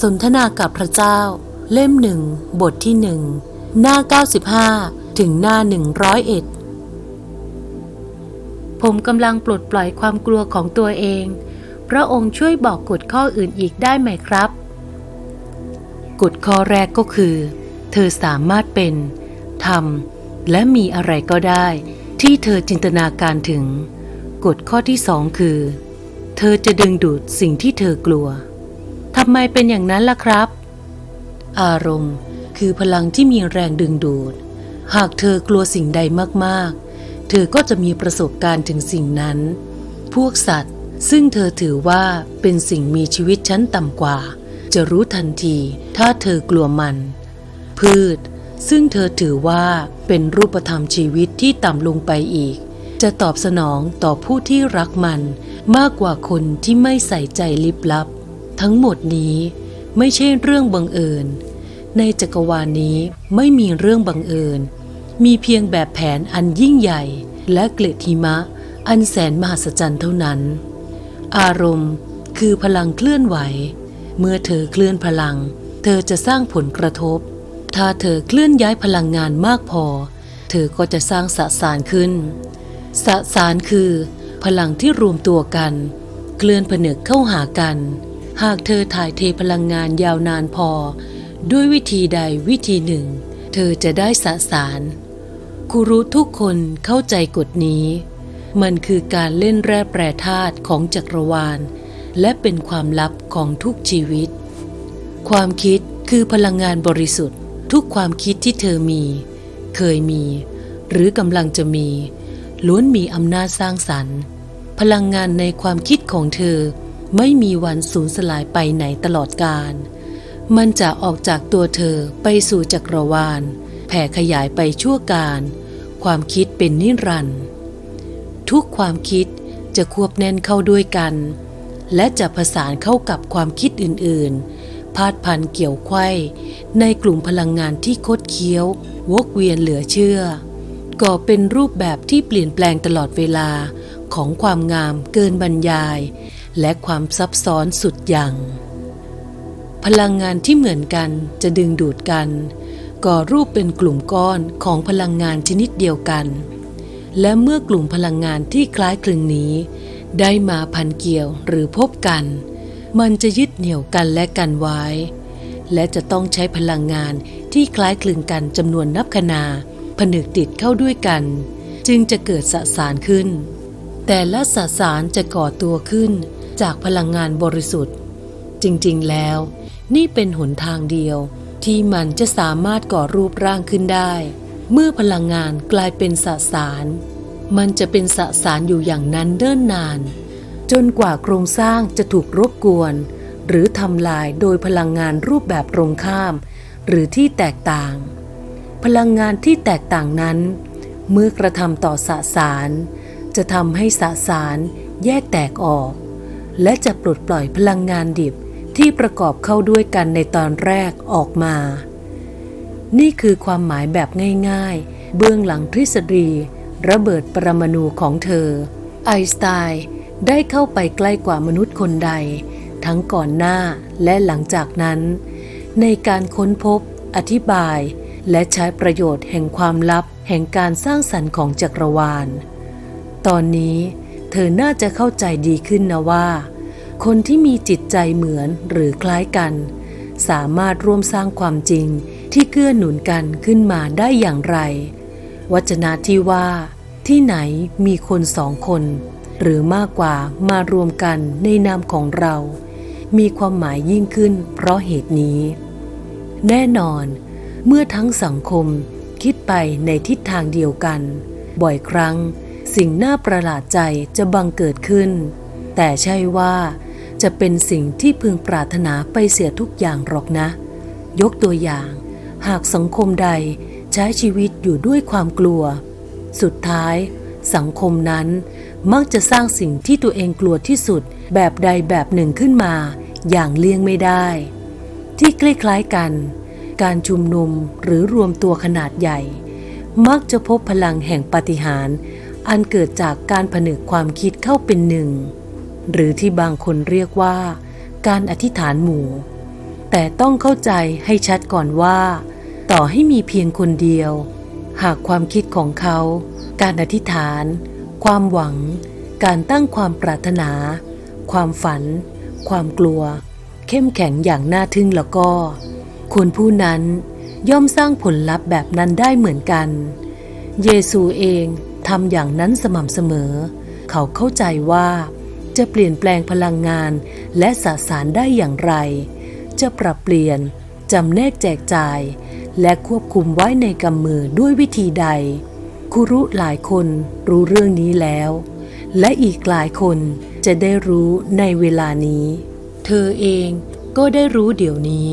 สนทนากับพระเจ้า เล่มหนึ่งบทที่หนึ่งหน้า 95 ถึงหน้า 101 ผมกำลังปลดปล่อยความกลัวของตัวเอง พระองค์ช่วยบอกกฎข้ออื่นอีกได้ไหมครับ กฎข้อแรกก็คือ เธอสามารถเป็นทำและมีอะไรก็ได้ ที่เธอจินตนาการถึง กฎข้อที่สองคือ เธอจะดึงดูดสิ่งที่เธอกลัว ทำไมเป็นอย่างนั้นล่ะครับ อารมณ์คือพลังที่มีแรงดึงดูด หากเธอกลัวสิ่งใดมากๆ เธอก็จะมีประสบการณ์ถึงสิ่งนั้น พวกสัตว์ซึ่งเธอถือว่าเป็นสิ่งมีชีวิตชั้นต่ำกว่า จะรู้ทันทีถ้าเธอกลัวมัน พืช ซึ่งเธอถือว่าเป็นรูปธรรมชีวิตที่ต่ำลงไปอีก จะตอบสนองต่อผู้ที่รักมัน มากกว่าคนที่ไม่ใส่ใจลิบลับ ทั้งหมดนี้ไม่ใช่เรื่องบังเอิญ ในจักรวาลนี้ไม่มีเรื่องบังเอิญ มีเพียงแบบแผนอันยิ่งใหญ่ และเกล็ดหิมะ อันแสนมหัศจรรย์เท่านั้น อารมณ์คือพลังเคลื่อนไหว เมื่อเธอเคลื่อนพลัง เธอจะสร้างผลกระทบ ถ้าเธอเคลื่อนย้ายพลังงานมากพอ เธอก็จะสร้างสสารขึ้น สสารคือ พลังที่รวมตัวกัน เคลื่อนผนึกเข้าหากัน หากเธอถ่ายเทพลังงานยาวนานพอ ด้วยวิธีใดวิธีหนึ่ง เธอจะได้สสารครูรู้ทุกคนเข้าใจกฎนี้ มันคือการเล่นแร่แปรธาตุของจักรวาล และเป็นความลับของทุกชีวิต ความคิดคือพลังงานบริสุทธิ์ ทุกความคิดที่เธอมี เคยมี หรือกำลังจะมี ล้วนมีอำนาจสร้างสรรค์ พลังงานในความคิดของเธอ ไม่มีวันสูญสลายไปไหนตลอดกาลมันจะออกจากตัวเธอไปสู่จักรวาล แผ่ขยายไปชั่วการ ความคิดเป็นนิรันดร์ทุกความคิดจะควบแน่นเข้าด้วยกัน และจะผสานเข้ากับความคิดอื่น ๆ พาดพันเกี่ยวไข้ในกลุ่มพลังงานที่คดเคี้ยว วกเวียนเหลือเชื่อ ก่อเป็นรูปแบบที่เปลี่ยนแปลงตลอดเวลาของความงามเกินบรรยาย และความซับซ้อนสุดอย่างพลังงานที่เหมือนกันจะดึงดูดกัน ก่อรูปเป็นกลุ่มก้อนของพลังงานชนิดเดียวกัน และเมื่อกลุ่มพลังงานที่คล้ายคลึงนี้ ได้มาพันเกี่ยวหรือพบกัน มันจะยึดเหนี่ยวกันและกันไว้ และจะต้องใช้พลังงานที่คล้ายคลึงกันจำนวนนับคนาผนึกติดเข้าด้วยกัน จึงจะเกิดสสารขึ้น แต่ละสสารจะก่อตัวขึ้น จากพลังงานบริสุทธิ์ จริงๆ แล้ว นี่เป็นหนทางเดียวที่มันจะสามารถก่อรูปร่างขึ้นได้ เมื่อพลังงานกลายเป็นสสาร มันจะเป็นสสารอยู่อย่างนั้นเนิ่นนาน จนกว่าโครงสร้างจะถูกรบกวน หรือทำลายโดยพลังงานรูปแบบตรงข้าม หรือที่แตกต่าง พลังงานที่แตกต่างนั้น เมื่อกระทำต่อสสาร จะทำให้สสารแยกแตกออก และจะปลดปล่อยพลังงานดิบที่ประกอบเข้าด้วยกันในตอนแรกออกมา นี่คือความหมายแบบง่ายๆ เบื้องหลังทฤษฎี ระเบิดปรมาณูของเธอ ไอสไตน์ได้เข้าไปใกล้กว่ามนุษย์คนใด ทั้งก่อนหน้าและหลังจากนั้น ในการค้นพบ อธิบาย และใช้ประโยชน์แห่งความลับแห่งการสร้างสรรค์ของจักรวาล ตอนนี้ เธอน่าจะเข้าใจดีขึ้นนะว่า คนที่มีจิตใจเหมือนหรือคล้ายกัน สามารถร่วมสร้างความจริงที่เกื้อหนุนกันขึ้นมาได้อย่างไร วจนะที่ว่า ที่ไหนมีคนสองคน หรือมากกว่ามารวมกันในนามของเรา มีความหมายยิ่งขึ้นเพราะเหตุนี้ แน่นอน เมื่อทั้งสังคมคิดไปในทิศทางเดียวกัน บ่อยครั้ง สิ่งน่าประหลาดใจจะบังเกิดขึ้น แต่ใช่ว่าจะเป็นสิ่งที่พึงปรารถนาไปเสียทุกอย่างหรอกนะ ยกตัวอย่าง หากสังคมใดใช้ชีวิตอยู่ด้วยความกลัว สุดท้าย สังคมนั้นมักจะสร้างสิ่งที่ตัวเองกลัวที่สุดแบบใดแบบหนึ่งขึ้นมา อย่างเลี่ยงไม่ได้ ที่คล้ายๆกัน การชุมนุมหรือรวมตัวขนาดใหญ่ มักจะพบพลังแห่งปาฏิหาร อันเกิดจากการผนึกความคิดเข้าเป็นหนึ่ง หรือที่บางคนเรียกว่า การอธิษฐานหมู่ แต่ต้องเข้าใจให้ชัดก่อนว่า ต่อให้มีเพียงคนเดียว หากความคิดของเขา การอธิษฐาน ความหวัง การตั้งความปรารถนา ความฝัน ความกลัว เข้มแข็งอย่างน่าทึ่งแล้วก็ คนผู้นั้นย่อมสร้างผลลัพธ์แบบนั้นได้เหมือนกัน เยซูเอง ทำอย่างนั้นสม่ำเสมอ เขาเข้าใจว่า จะเปลี่ยนแปลงพลังงานและสสารได้อย่างไร จะปรับเปลี่ยนจำแนกแจกจ่าย และควบคุมไว้ในกำมือด้วยวิธีใดครูรุหลายคนรู้เรื่องนี้แล้ว และอีกหลายคนจะได้รู้ในเวลานี้ เธอเองก็ได้รู้เดี๋ยวนี้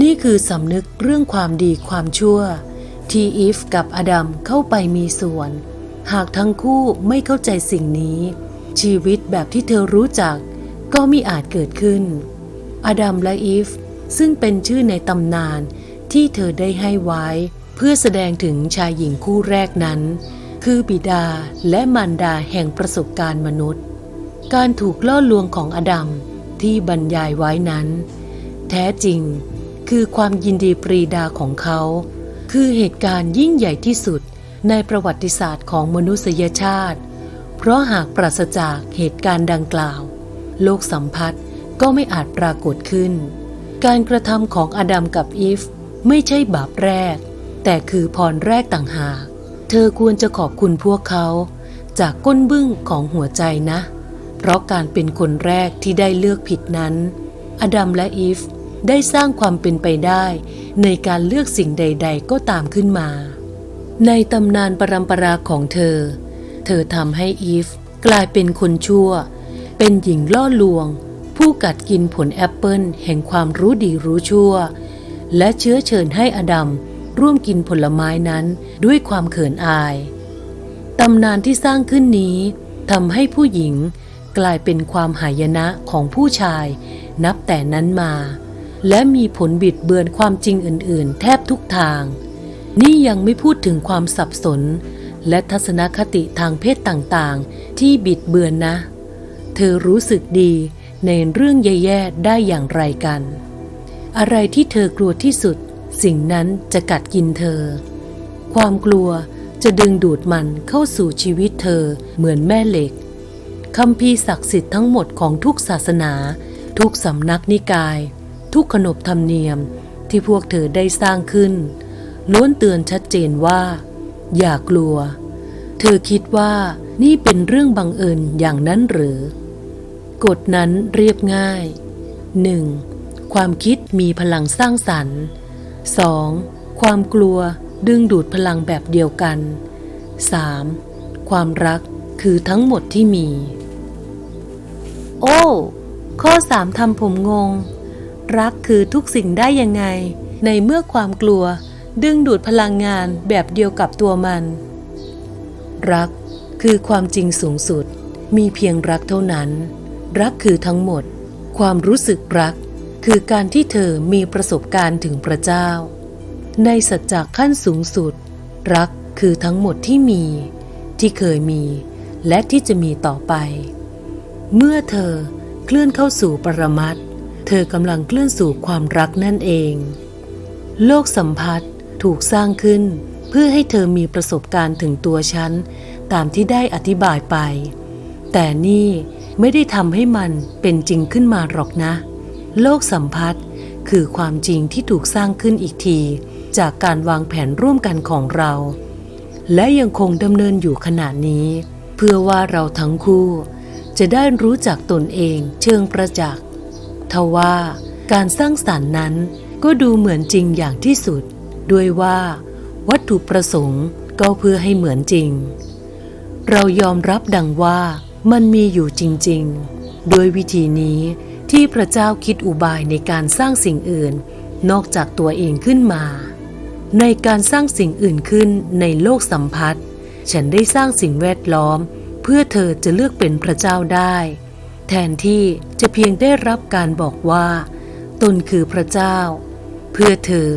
นี่คือสำนึกเรื่องความดีความชั่ว ที่อีฟกับอดัมเข้าไปมีส่วน หากทั้งคู่ไม่เข้าใจสิ่งนี้ ชีวิตแบบที่เธอรู้จัก ก็มิอาจเกิดขึ้น อดัมและอีฟ ซึ่งเป็นชื่อในตำนานที่เธอได้ให้ไว้ เพื่อแสดงถึงชายหญิงคู่แรกนั้น คือบิดาและมารดาแห่งประสบการณ์มนุษย์ การถูกล่อลวงของอดัมที่บรรยายไว้นั้น แท้จริงคือความยินดีปรีดาของเขา คือเหตุการณ์ยิ่งใหญ่ที่สุด ในประวัติศาสตร์ของมนุษยชาติ เพราะหากปราศจากเหตุการณ์ดังกล่าว โลกสัมพัทธ์ก็ไม่อาจปรากฏขึ้น การกระทำของอดัมกับอีฟไม่ใช่บาปแรก แต่คือพรแรกต่างหาก เธอควรจะขอบคุณพวกเขา จากก้นบึ้งของหัวใจนะ เพราะการเป็นคนแรกที่ได้เลือกผิดนั้น อดัมและอีฟได้สร้างความเป็นไปได้ ในการเลือกสิ่งใด ๆ ก็ตามขึ้นมา ในตำนานปรำปราของเธอ เธอทำให้อีฟกลายเป็นคนชั่ว เป็นหญิงล่อลวง ผู้กัดกินผลแอปเปิลแห่งความรู้ดีรู้ชั่ว และเชื้อเชิญให้อดัมร่วมกินผลไม้นั้นด้วยความเขินอาย ตำนานที่สร้างขึ้นนี้ทำให้ผู้หญิงกลายเป็นความหายนะของผู้ชาย นับแต่นั้นมา และมีผลบิดเบือนความจริงอื่น ๆ แทบทุกทาง นี่ยังไม่พูดถึงความสับสน และทัศนคติทางเพศต่างๆ ที่บิดเบือนนะ เธอรู้สึกดีในเรื่องแย่ๆได้อย่างไรกัน อะไรที่เธอกลัวที่สุด สิ่งนั้นจะกัดกินเธอ ความกลัวจะดึงดูดมันเข้าสู่ชีวิตเธอเหมือนแม่เหล็กคำพีศักดิ์สิทธิ์ทั้งหมดของทุกศาสนา ทุกสำนักนิกาย ทุกขนบธรรมเนียมที่พวกเธอได้สร้างขึ้น ล้วนเตือนชัดเจนว่า อย่ากลัว เธอคิดว่านี่เป็นเรื่องบังเอิญอย่างนั้นหรือ กฎนั้นเรียบง่าย 1. ความคิดมีพลังสร้างสรรค์ 2. ความกลัวดึงดูดพลังแบบเดียวกัน 3. ความรักคือทั้งหมดที่มี โอ้ ข้อสามทำผมงง รักคือทุกสิ่งได้ยังไง ในเมื่อความกลัว ดึงดูดพลังงานแบบเดียวกับตัวมัน รักคือความจริงสูงสุด มีเพียงรักเท่านั้น รักคือทั้งหมด ความรู้สึกรัก คือการที่เธอมีประสบการณ์ถึงพระเจ้า ในสัจจะขั้นสูงสุด รักคือทั้งหมดที่มี ที่เคยมี และที่จะมีต่อไป เมื่อเธอเคลื่อนเข้าสู่ปรมัตถ์เธอกำลังเคลื่อนสู่ความรักนั่นเอง โลกสัมผัส ถูกสร้างขึ้น เพื่อให้เธอมีประสบการณ์ถึงตัวฉัน ตามที่ได้อธิบายไป แต่นี่ไม่ได้ทำให้มันเป็นจริงขึ้นมาหรอกนะ โลกสัมผัสคือความจริงที่ถูกสร้างขึ้นอีกที จากการวางแผนร่วมกันของเรา และยังคงดำเนินอยู่ขณะนี้ เพื่อว่าเราทั้งคู่ จะได้รู้จักตนเองเชิงประจักษ์ทว่าการสร้างสรรค์นั้นก็ดูเหมือนจริงอย่างที่สุด ด้วยว่า วัตถุประสงค์ก็เพื่อให้เหมือนจริง เรายอมรับดังว่ามันมีอยู่จริงๆโดยวิธีนี้ที่พระเจ้าคิดอุบายในการสร้างสิ่งอื่น นอกจากตัวเองขึ้นมา ในการสร้างสิ่งอื่นขึ้นในโลกสัมพัทธ์ฉันได้สร้างสิ่งแวดล้อม เพื่อเธอจะเลือกเป็นพระเจ้าได้ แทนที่จะเพียงได้รับการบอกว่า ตนคือพระเจ้า เพื่อเธอ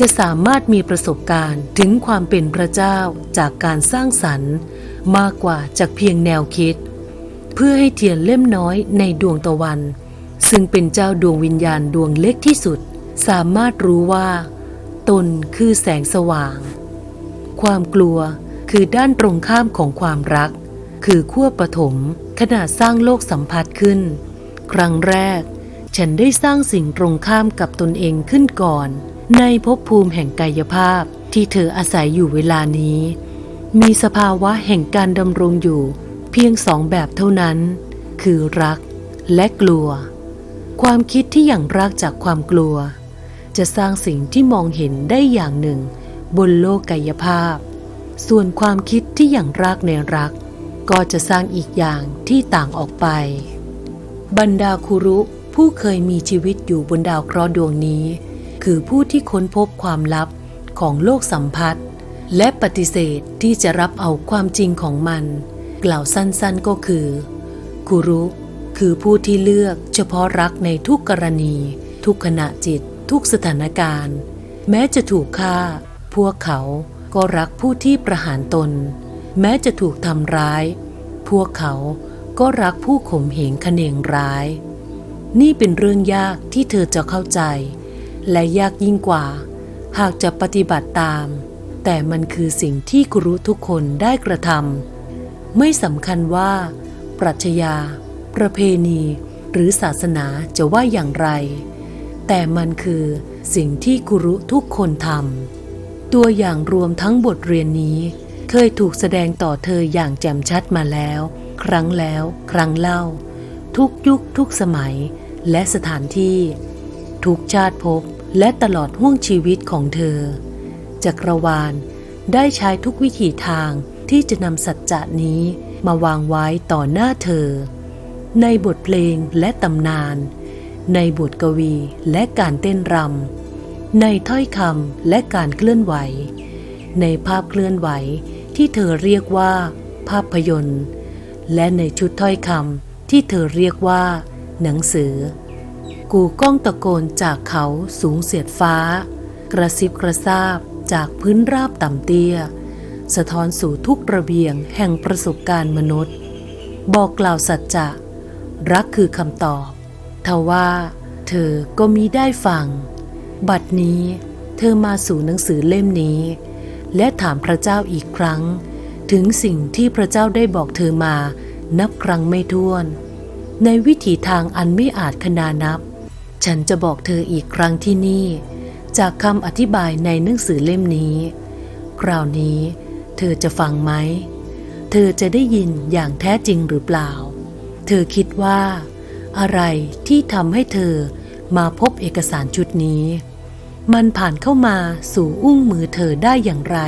จะสามารถมีประสบการณ์ถึงความเป็นพระเจ้าจากการสร้างสรรค์ มากกว่าจากเพียงแนวคิด เพื่อให้เทียนเล่มน้อยในดวงตะวัน ซึ่งเป็นเจ้าดวงวิญญาณดวงเล็กที่สุด สามารถรู้ว่า ตนคือแสงสว่าง ความกลัวคือด้านตรงข้ามของความรัก คือขั้วปฐมขณะสร้างโลกสัมผัสขึ้น ครั้งแรก ฉันได้สร้างสิ่งตรงข้ามกับตนเองขึ้นก่อน ในภพภูมิแห่งกายภาพที่เธออาศัยอยู่เวลานี้ มีสภาวะแห่งการดำรงอยู่ เพียงสองแบบเท่านั้น คือรักและกลัว ความคิดที่อย่างรักจากความกลัว จะสร้างสิ่งที่มองเห็นได้อย่างหนึ่ง บนโลกกายภาพ ส่วนความคิดที่อย่างรักในรัก ก็จะสร้างอีกอย่างที่ต่างออกไป บรรดาคุรุผู้เคยมีชีวิตอยู่บนดาวเคราะห์ดวงนี้ คือผู้ที่ค้นพบความลับของโลกสัมผัส และปฏิเสธที่จะรับเอาความจริงของมัน กล่าวสั้นๆก็คือคุรุคือผู้ที่เลือกเฉพาะรักในทุกกรณี ทุกขณะจิต ทุกสถานการณ์ แม้จะถูกฆ่า พวกเขาก็รักผู้ที่ประหารตน แม้จะถูกทำร้าย พวกเขาก็รักผู้ข่มเหงขเนงร้าย นี่เป็นเรื่องยากที่เธอจะเข้าใจ และยากยิ่งกว่า หากจะปฏิบัติตาม แต่มันคือสิ่งที่ครูทุกคนได้กระทำไม่สำคัญว่า ปรัชญา ประเพณี หรือศาสนาจะว่าอย่างไร แต่มันคือสิ่งที่กุรุทุกคนทำตัวอย่างรวมทั้งบทเรียนนี้ เคยถูกแสดงต่อเธออย่างแจ่มชัดมาแล้ว ครั้งแล้ว ครั้งเล่า ทุกยุคทุกสมัยและสถานที่ ทุกชาติภพ และตลอดห่วงชีวิตของเธอ จักรวาลได้ใช้ทุกวิถีทางที่จะนำสัจจะนี้มาวางไว้ต่อหน้าเธอ ในบทเพลงและตำนาน ในบทกวีและการเต้นรำ ในถ้อยคำและการเคลื่อนไหว ในภาพเคลื่อนไหวที่เธอเรียกว่า ภาพยนตร์ และในชุดถ้อยคำที่เธอเรียกว่า หนังสือ กูก้องตะโกนจากเขาสูงเสียดฟ้า กระซิบกระซาบจากพื้นราบต่ำเตี้ย สะท้อนสู่ทุกระเบียงแห่งประสบการณ์มนุษย์ บอกกล่าวสัจจะ รักคือคำตอบ ทว่าเธอก็มีได้ฟัง บัดนี้เธอมาสู่หนังสือเล่มนี้ และถามพระเจ้าอีกครั้ง ถึงสิ่งที่พระเจ้าได้บอกเธอมานับครั้งไม่ถ้วน ในวิถีทางอันไม่อาจคนานับ ฉันจะบอกเธออีกครั้งที่นี่ จากคำอธิบายในหนังสือเล่มนี้ คราวนี้เธอจะฟังไหม เธอจะได้ยินอย่างแท้จริงหรือเปล่า เธอคิดว่า อะไรที่ทำให้เธอมาพบเอกสารชุดนี้ มันผ่านเข้ามาสู่อุ้งมือเธอได้อย่างไร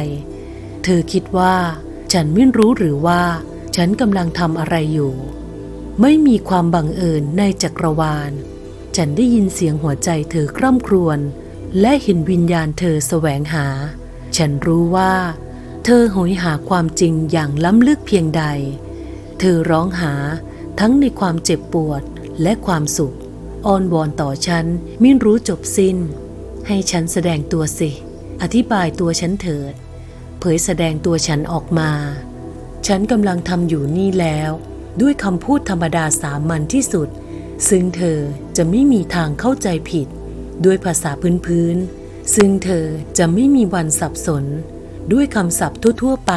เธอคิดว่า ฉันไม่รู้หรือว่า ฉันกำลังทำอะไรอยู่ ไม่มีความบังเอิญในจักรวาล ฉันได้ยินเสียงหัวใจเธอคร่ำครวญและเห็นวิญญาณเธอแสวงหา ฉันรู้ว่า เธอโหยหาความจริงอย่างล้ำลึกเพียงใด เธอร้องหาทั้งในความเจ็บปวดและความสุขอ้อนวอนต่อฉันไม่รู้จบสิ้น ให้ฉันแสดงตัวสิ อธิบายตัวฉันเถิด เผยแสดงตัวฉันออกมา ฉันกำลังทำอยู่นี่แล้ว ด้วยคำพูดธรรมดาสามัญที่สุด ซึ่งเธอจะไม่มีทางเข้าใจผิด ด้วยภาษาพื้นๆ ซึ่งเธอจะไม่มีวันสับสน ด้วยคำศัพท์ทั่วๆไป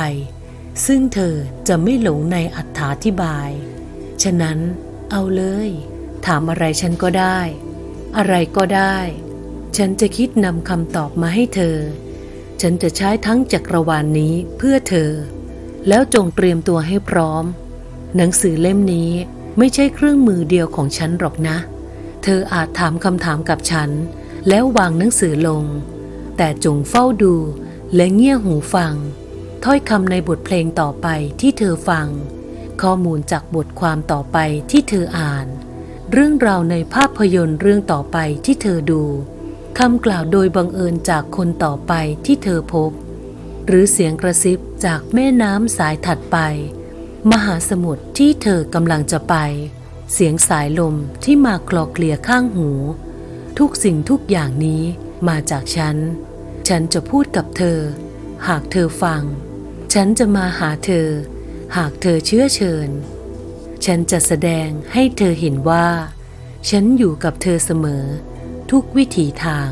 ซึ่งเธอจะไม่หลงในอัธาธิบาย ฉะนั้นเอาเลย ถามอะไรฉันก็ได้ อะไรก็ได้ ฉันจะคิดนำคำตอบมาให้เธอ ฉันจะใช้ทั้งจักรวาลนนี้เพื่อเธอ แล้วจงเตรียมตัวให้พร้อม หนังสือเล่มนี้ ไม่ใช่เครื่องมือเดียวของฉันหรอกนะ เธออาจถามคำถามกับฉัน แล้ววางหนังสือลง แต่จงเฝ้าดูและเงี่ยหูฟัง ถ้อยคำในบทเพลงต่อไปที่เธอฟัง ข้อมูลจากบทความต่อไปที่เธออ่าน เรื่องราวในภาพยนตร์เรื่องต่อไปที่เธอดูคำกล่าวโดยบังเอิญจากคนต่อไปที่เธอพบ หรือเสียงกระซิบจากแม่น้ำสายถัดไป มหาสมุทรที่เธอกำลังจะไป เสียงสายลมที่มาคลอเคลียข้างหู ทุกสิ่งทุกอย่างนี้มาจากฉัน ฉันจะพูดกับเธอ หากเธอฟัง ฉันจะมาหาเธอ หากเธอเชื่อเชิญ ฉันจะแสดงให้เธอเห็นว่า ฉันอยู่กับเธอเสมอ ทุกวิถีทาง